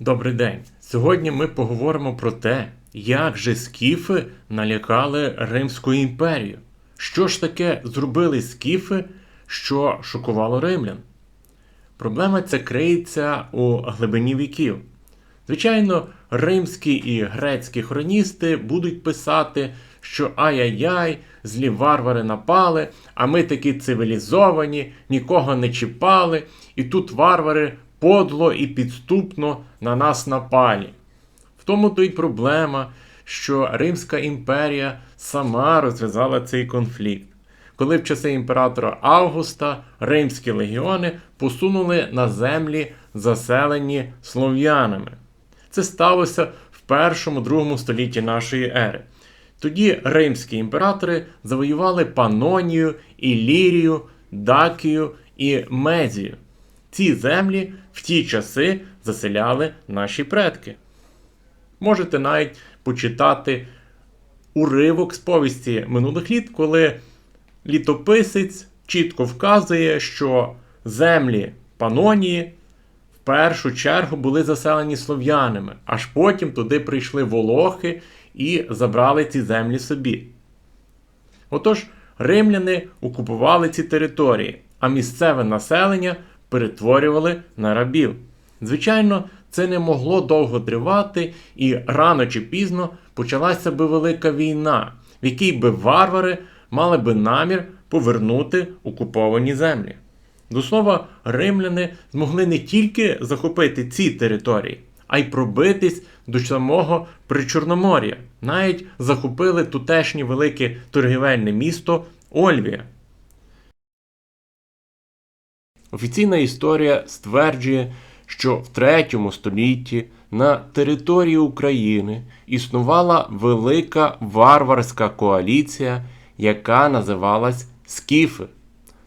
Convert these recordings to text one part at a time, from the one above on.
Добрий день. Сьогодні ми поговоримо про те, як же скіфи налякали Римську імперію. Що ж таке зробили скіфи, що шокувало римлян? Проблема ця криється у глибині віків. Звичайно, римські і грецькі хроністи будуть писати, що ай-яй-яй, злі варвари напали, а ми такі цивілізовані, нікого не чіпали, і тут варвари подло і підступно на нас напалі. В тому то й проблема, що Римська імперія сама розв'язала цей конфлікт. Коли в часи імператора Августа римські легіони посунули на землі, заселені слов'янами. Це сталося в першому-другому столітті нашої ери. Тоді римські імператори завоювали Панонію, Ілірію, Дакію і Мезію. Ці землі в ті часи заселяли наші предки. Можете навіть почитати уривок з повісті минулих літ, коли літописець чітко вказує, що землі Панонії в першу чергу були заселені слов'янами, аж потім туди прийшли волохи і забрали ці землі собі. Отож, римляни окупували ці території, а місцеве населення перетворювали на рабів. Звичайно, це не могло довго тривати, і рано чи пізно почалася би велика війна, в якій би варвари мали би намір повернути окуповані землі. До слова, римляни змогли не тільки захопити ці території, а й пробитись до самого Причорномор'я. Навіть захопили тутешнє велике торгівельне місто Ольвія. Офіційна історія стверджує, що в третьому столітті на території України існувала велика варварська коаліція, яка називалась Скіфи.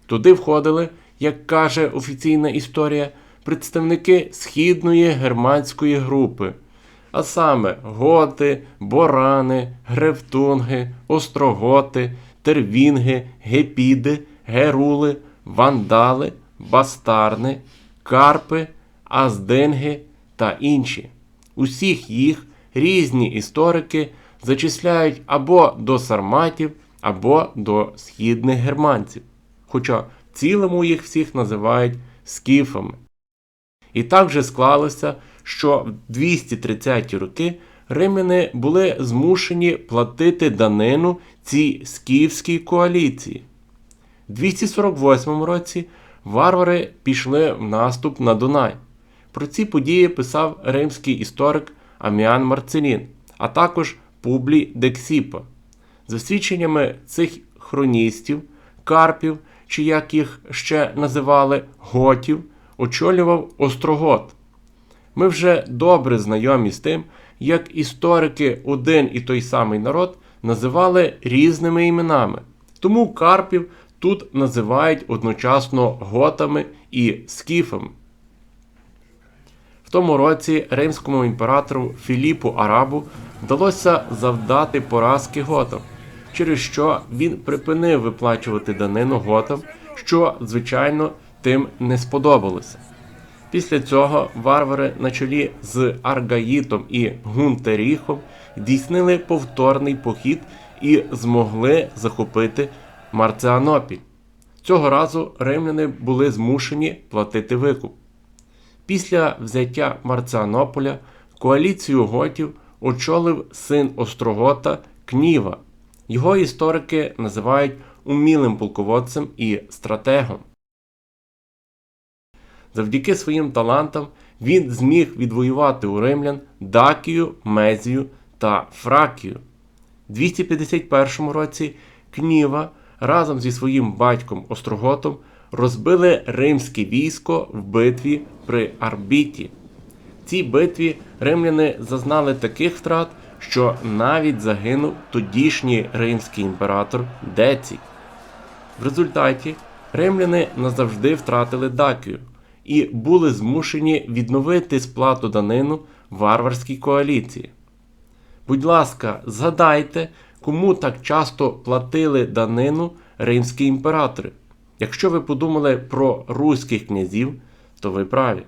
Туди входили, як каже офіційна історія, представники східної германської групи, а саме готи, борани, гревтунги, остроготи, тервінги, гепіди, герули, вандали, бастарни, карпи, аздинги та інші. Усіх їх різні історики зачисляють або до сарматів, або до східних германців. Хоча в цілому їх всіх називають скіфами. І так вже склалося, що в 230-ті роки римляни були змушені платити данину цій скіфській коаліції. В 248 році варвари пішли в наступ на Дунай. Про ці події писав римський історик Аміан Марцелін, а також Публій Дексіпа. За свідченнями цих хроністів, карпів, чи як їх ще називали готів, очолював Острогот. Ми вже добре знайомі з тим, як історики один і той самий народ називали різними іменами. Тому карпів тут називають одночасно готами і скіфами. В тому році римському імператору Філіпу Арабу вдалося завдати поразки готам, через що він припинив виплачувати данину готам, що, звичайно, тим не сподобалося. Після цього варвари на чолі з Аргаїтом і Гунтеріхом здійснили повторний похід і змогли захопити Марціанопіль. Цього разу римляни були змушені платити викуп. Після взяття Марціанополя коаліцію готів очолив син Острогота Кніва. Його історики називають умілим полководцем і стратегом. Завдяки своїм талантам він зміг відвоювати у римлян Дакію, Мезію та Фракію. У 251 році Кніва разом зі своїм батьком Остроготом розбили римське військо в битві при Арбіті. В цій битві римляни зазнали таких втрат, що навіть загинув тодішній римський імператор Децій. В результаті римляни назавжди втратили Дакію і були змушені відновити сплату данину варварській коаліції. Будь ласка, згадайте, кому так часто платили данину римські імператори. Якщо ви подумали про руських князів, то ви праві.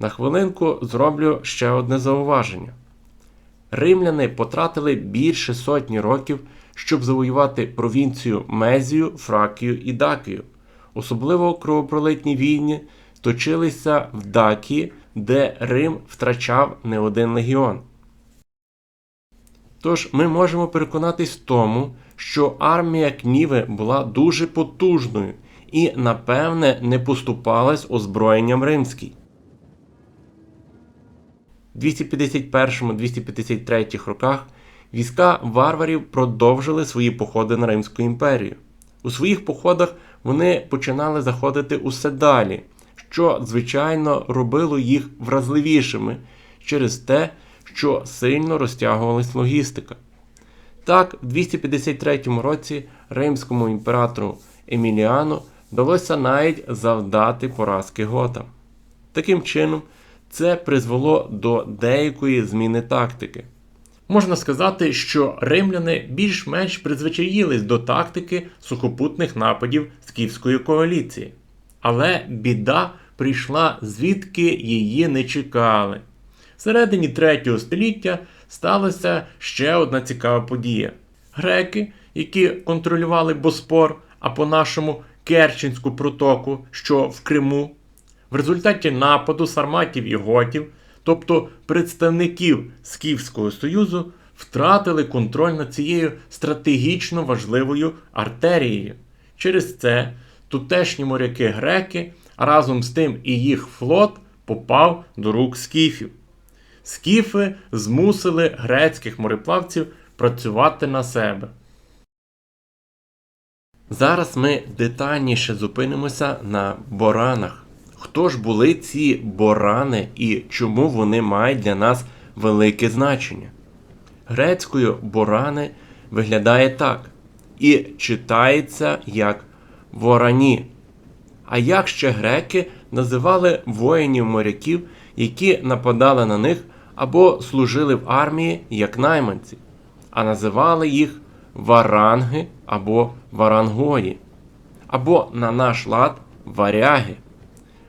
На хвилинку зроблю ще одне зауваження. Римляни потратили більше сотні років, щоб завоювати провінцію Мезію, Фракію і Дакію. Особливо кровопролитні війни точилися в Дакії, де Рим втрачав не один легіон. Тож ми можемо переконатись в тому, що армія Кніви була дуже потужною і, напевне, не поступалась озброєнням римській. 251-253 роках війська варварів продовжили свої походи на Римську імперію. У своїх походах вони починали заходити усе далі, що, звичайно, робило їх вразливішими через те, що сильно розтягувалась логістика. Так, в 253 році римському імператору Еміліану вдалося навіть завдати поразки готам. Таким чином, це призвело до деякої зміни тактики. Можна сказати, що римляни більш-менш призвичаїлись до тактики сухопутних нападів скіфської коаліції. Але біда прийшла звідки її не чекали. Всередині 3 століття сталася ще одна цікава подія. Греки, які контролювали Боспор, а по-нашому Керченську протоку, що в Криму, в результаті нападу сарматів і готів, тобто представників Скіфського Союзу, втратили контроль над цією стратегічно важливою артерією. Через це тутешні моряки греки, разом з тим і їх флот попав до рук скіфів. Скіфи змусили грецьких мореплавців працювати на себе. Зараз ми детальніше зупинимося на боранах. Хто ж були ці борани і чому вони мають для нас велике значення? Грецькою борани виглядає так і читається як ворані. А як ще греки називали воїнів моряків, які нападали на них або служили в армії як найманці, а називали їх варанги або варангої, або на наш лад варяги.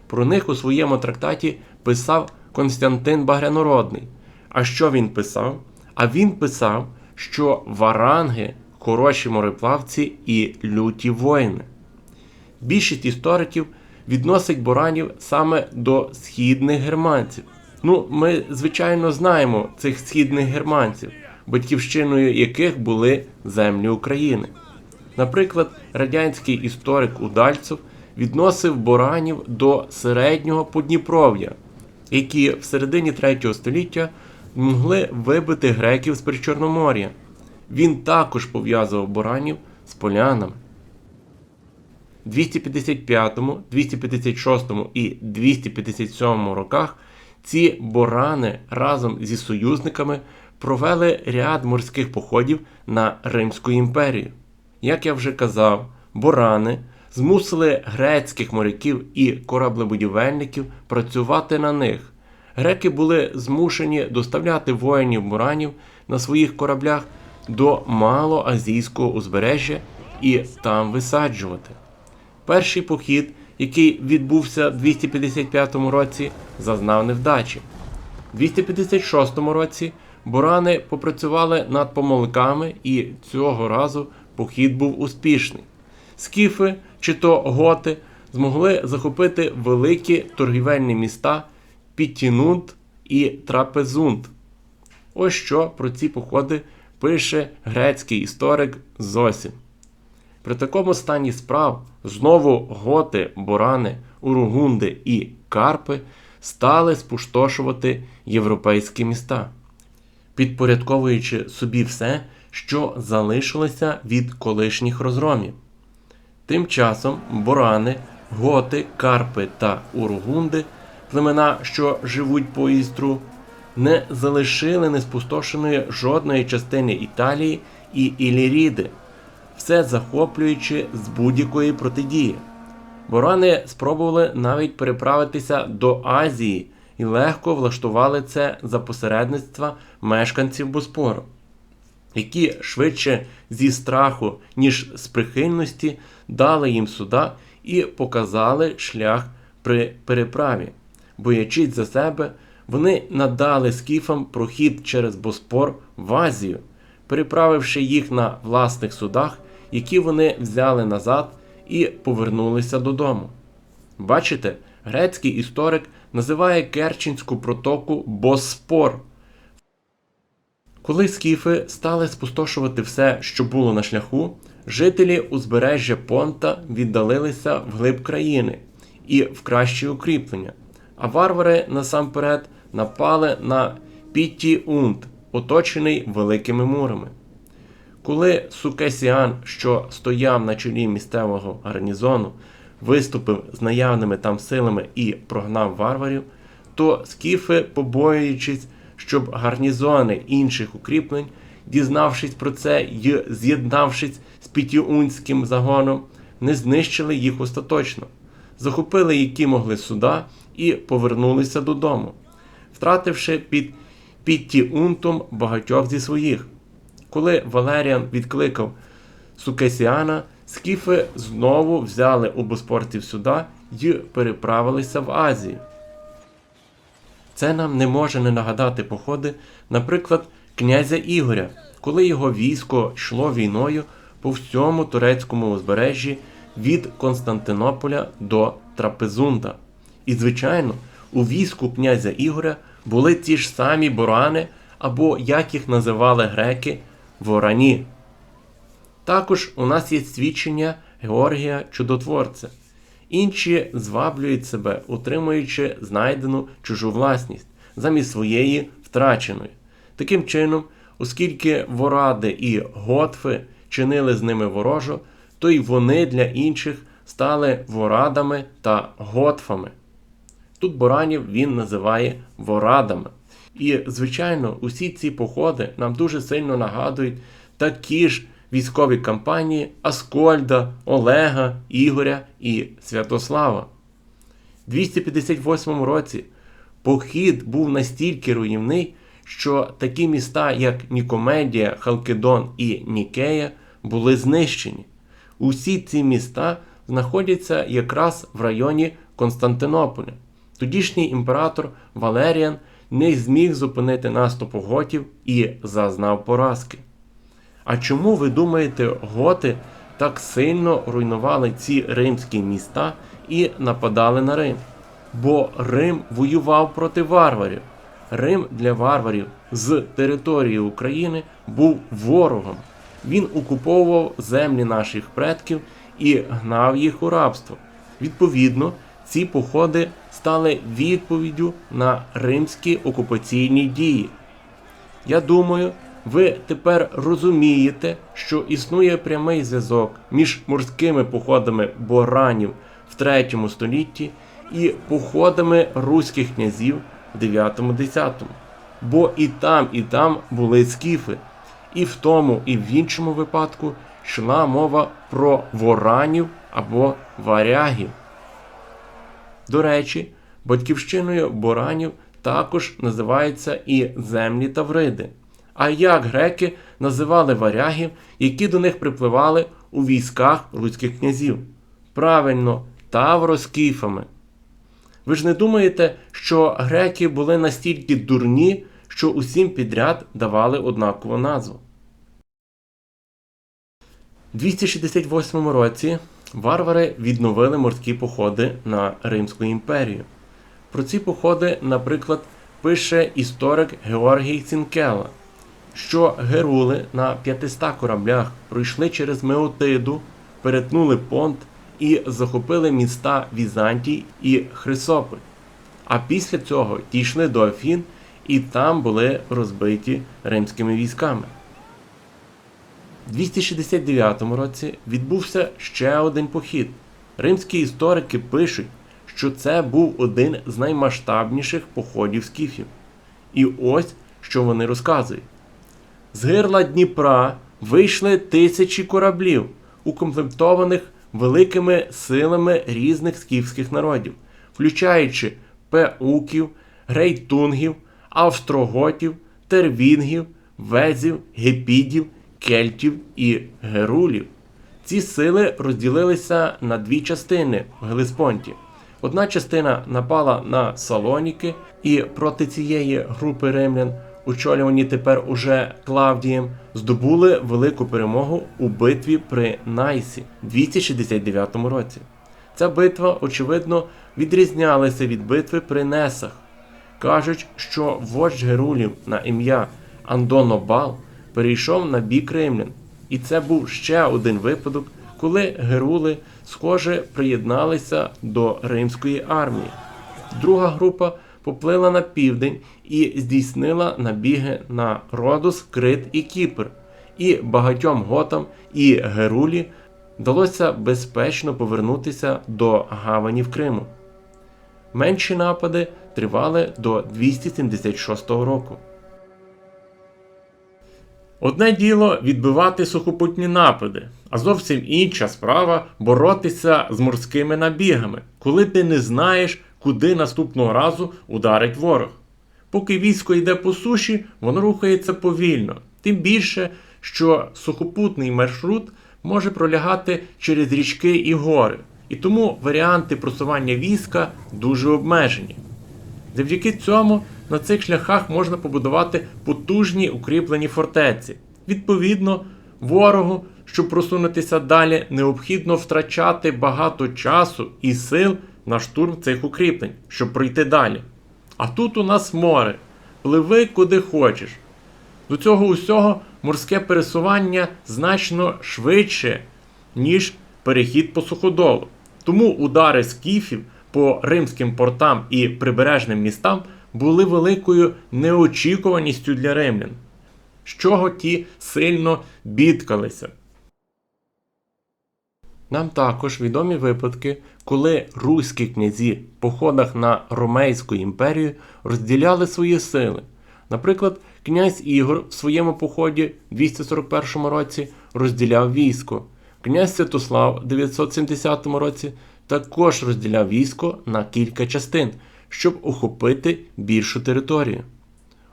Про них у своєму трактаті писав Константин Багрянородний. А що він писав? А він писав, що варанги хороші мореплавці і люті воїни. Більшість істориків відносить боранів саме до східних германців. Ну, ми, звичайно, знаємо цих східних германців, батьківщиною яких були землі України. Наприклад, радянський історик Удальцев відносив боранів до середнього Подніпров'я, які в середині 3 століття могли вибити греків з Причорномор'я. Він також пов'язував боранів з полянами. 255, 256 і 257 роках ці борани разом зі союзниками провели ряд морських походів на Римську імперію. Як я вже казав, борани змусили грецьких моряків і кораблебудівельників працювати на них. Греки були змушені доставляти воїнів буранів на своїх кораблях до малоазійського узбережжя і там висаджувати. Перший похід, який відбувся в 255 році, зазнав невдачі. У 256 році бурани попрацювали над помилками, і цього разу похід був успішний. Скіфи чи то готи змогли захопити великі торгівельні міста Піттінунт і Трапезунт. Ось що про ці походи пише грецький історик Зосім. При такому стані справ знову готи, борани, уругунди і карпи стали спустошувати європейські міста, підпорядковуючи собі все, що залишилося від колишніх розгромів. Тим часом борани, готи, карпи та уругунди, племена, що живуть по істру, не залишили неспустошеної жодної частини Італії і Іліріди все захоплюючи з будь-якої протидії. Борани спробували навіть переправитися до Азії і легко влаштували це за посередництва мешканців Боспору, які швидше зі страху, ніж з прихильності, дали їм суда і показали шлях при переправі. боячись за себе, вони надали скіфам прохід через Боспор в Азію, переправивши їх на власних судах, які вони взяли назад і повернулися додому. Бачите, грецький історик називає Керченську протоку Боспор. Коли скіфи стали спустошувати все, що було на шляху, жителі узбережжя Понта віддалилися вглиб країни і в кращі укріплення, а варвари насамперед напали на Пітті-Унт, оточений великими мурами. Коли Сукесіан, що стояв на чолі місцевого гарнізону, виступив з наявними там силами і прогнав варварів, то скіфи, побоюючись, щоб гарнізони інших укріплень, дізнавшись про це й з'єднавшись з пітіунським загоном, не знищили їх остаточно, захопили які могли суда і повернулися додому, втративши під Піттіунтом багатьох зі своїх. Коли Валеріан відкликав Сукесіана, скіфи знову взяли у боспорців сюди й переправилися в Азію. Це нам не може не нагадати походи, наприклад, князя Ігоря, коли його військо йшло війною по всьому турецькому узбережжі від Константинополя до Трапезунда. І, звичайно, у війську князя Ігоря були ті ж самі борани, або, як їх називали греки, ворані. Також у нас є свідчення Георгія Чудотворця. Інші зваблюють себе, утримуючи знайдену чужу власність замість своєї втраченої. Таким чином, оскільки воради і готфи чинили з ними ворожо, то й вони для інших стали ворадами та готфами. Тут Боранів він називає ворадами. І, звичайно, усі ці походи нам дуже сильно нагадують такі ж військові кампанії Аскольда, Олега, Ігоря і Святослава. У 258 році похід був настільки руйнівний, що такі міста, як Нікомедія, Халкидон і Нікея, були знищені. Усі ці міста знаходяться якраз в районі Константинополя. Тодішній імператор Валеріан не зміг зупинити наступ готів і зазнав поразки. А чому ви думаєте, готи так сильно руйнували ці римські міста і нападали на Рим? Бо Рим воював проти варварів. Рим для варварів з території України був ворогом. Він окуповував землі наших предків і гнав їх у рабство. Відповідно, ці походи стали відповіддю на римські окупаційні дії. Я думаю, ви тепер розумієте, що існує прямий зв'язок між морськими походами боранів в 3 столітті і походами руських князів в 9-10. Бо і там, і там були скіфи. І в тому, і в іншому випадку йшла мова про воранів або варягів. До речі, батьківщиною боранів також називаються і землі Тавриди. А як греки називали варягів, які до них припливали у військах руських князів? Правильно, тавроскіфами. Ви ж не думаєте, що греки були настільки дурні, що усім підряд давали однакову назву? У 268 році варвари відновили морські походи на Римську імперію. Про ці походи, наприклад, пише історик Георгій Цінкела, що герули на 500 кораблях пройшли через Меотиду, перетнули понт і захопили міста Візантій і Хрисополь. А після цього дійшли до Афін і там були розбиті римськими військами. У 269 році відбувся ще один похід. Римські історики пишуть, що це був один з наймасштабніших походів скіфів. І ось що вони розказують: з гирла Дніпра вийшли тисячі кораблів, укомплектованих великими силами різних скіфських народів, включаючи пеуків, грейтунгів, австроготів, тервінгів, везів, гепідів, кельтів і герулів. Ці сили розділилися на дві частини в Гелеспонті. Одна частина напала на Салоніки, і проти цієї групи римлян, очолювані тепер уже Клавдієм, здобули велику перемогу у битві при Найсі в 269 році. Ця битва, очевидно, відрізнялася від битви при Несах. Кажуть, що вождь Герулів на ім'я Андонобал перейшов на бік римлян, і це був ще один випадок, коли герули, схоже, приєдналися до римської армії. Друга група поплила на південь і здійснила набіги на Родос, Крит і Кіпр, і багатьом готам і герулі вдалося безпечно повернутися до гаванів Криму. Менші напади тривали до 276 року. Одне діло відбивати сухопутні напади, а зовсім інша справа боротися з морськими набігами, коли ти не знаєш, куди наступного разу ударить ворог. Поки військо йде по суші, воно рухається повільно, тим більше, що сухопутний маршрут може пролягати через річки і гори, і тому варіанти просування війська дуже обмежені. Завдяки цьому на цих шляхах можна побудувати потужні укріплені фортеці. Відповідно, ворогу, щоб просунутися далі, необхідно втрачати багато часу і сил на штурм цих укріплень, щоб пройти далі. А тут у нас море. Пливи куди хочеш. До цього усього морське пересування значно швидше, ніж перехід по суходолу. Тому удари скіфів по римським портам і прибережним містам були великою неочікуваністю для римлян, з чого ті сильно бідкалися. Нам також відомі випадки, коли руські князі в походах на Ромейську імперію розділяли свої сили. Наприклад, князь Ігор в своєму поході в 241 році розділяв військо. Князь Святослав в 970 році також розділяв військо на кілька частин, щоб охопити більшу територію.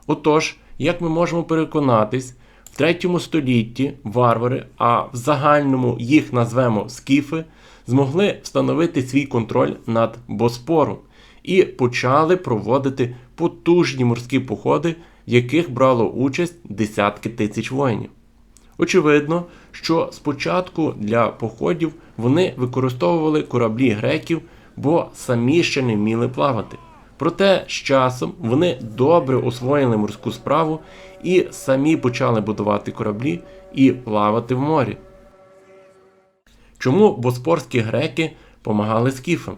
Отож, як ми можемо переконатись, в 3 столітті варвари, а в загальному їх назвемо скіфи, змогли встановити свій контроль над Боспором і почали проводити потужні морські походи, в яких брало участь десятки тисяч воїнів. Очевидно, що спочатку для походів вони використовували кораблі греків, бо самі ще не вміли плавати. Проте з часом вони добре освоїли морську справу і самі почали будувати кораблі і плавати в морі. Чому боспорські греки помагали скіфам?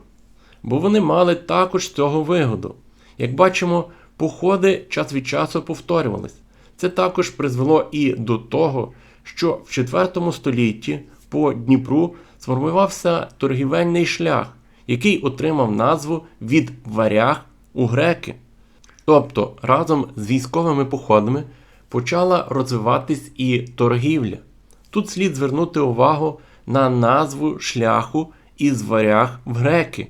Бо вони мали також з цього вигоду. Як бачимо, походи час від часу повторювались. Це також призвело і до того, що в IV столітті по Дніпру сформувався торгівельний шлях, який отримав назву від варяг у греки. Тобто разом з військовими походами почала розвиватись і торгівля. Тут слід звернути увагу на назву шляху із варяг в греки.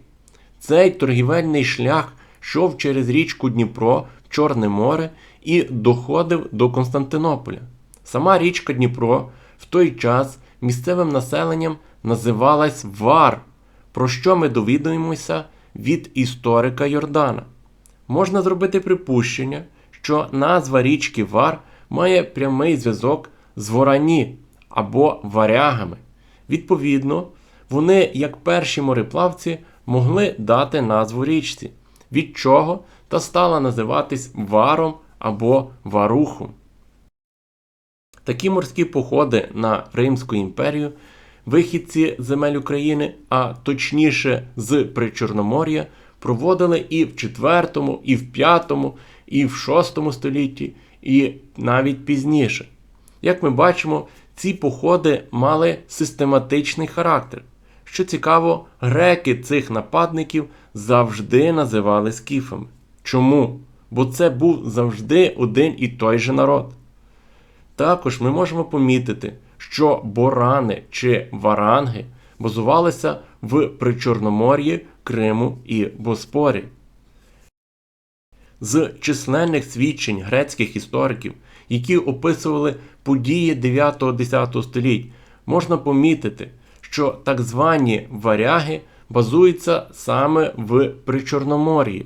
Цей торгівельний шлях йшов через річку Дніпро Чорне море і доходив до Константинополя. Сама річка Дніпро в той час місцевим населенням називалась Вар, про що ми довідуємося від історика Йордана. Можна зробити припущення, що назва річки Вар має прямий зв'язок з Ворані або варягами. Відповідно, вони, як перші мореплавці, могли дати назву річці, від чого та стала називатись Варом або Варухом. Такі морські походи на Римську імперію, вихідці земель України, а точніше з Причорномор'я, проводили і в 4, і в 5, і в 6 столітті, і навіть пізніше. Як ми бачимо, ці походи мали систематичний характер. Що цікаво, греки цих нападників завжди називали скіфами. Чому? Бо це був завжди один і той же народ. Також ми можемо помітити, що борани чи варанги базувалися в Причорномор'ї, Криму і Боспорі. З численних свідчень грецьких істориків, які описували події 9-10 століть, можна помітити, що так звані варяги базується саме в Причорномор'ї.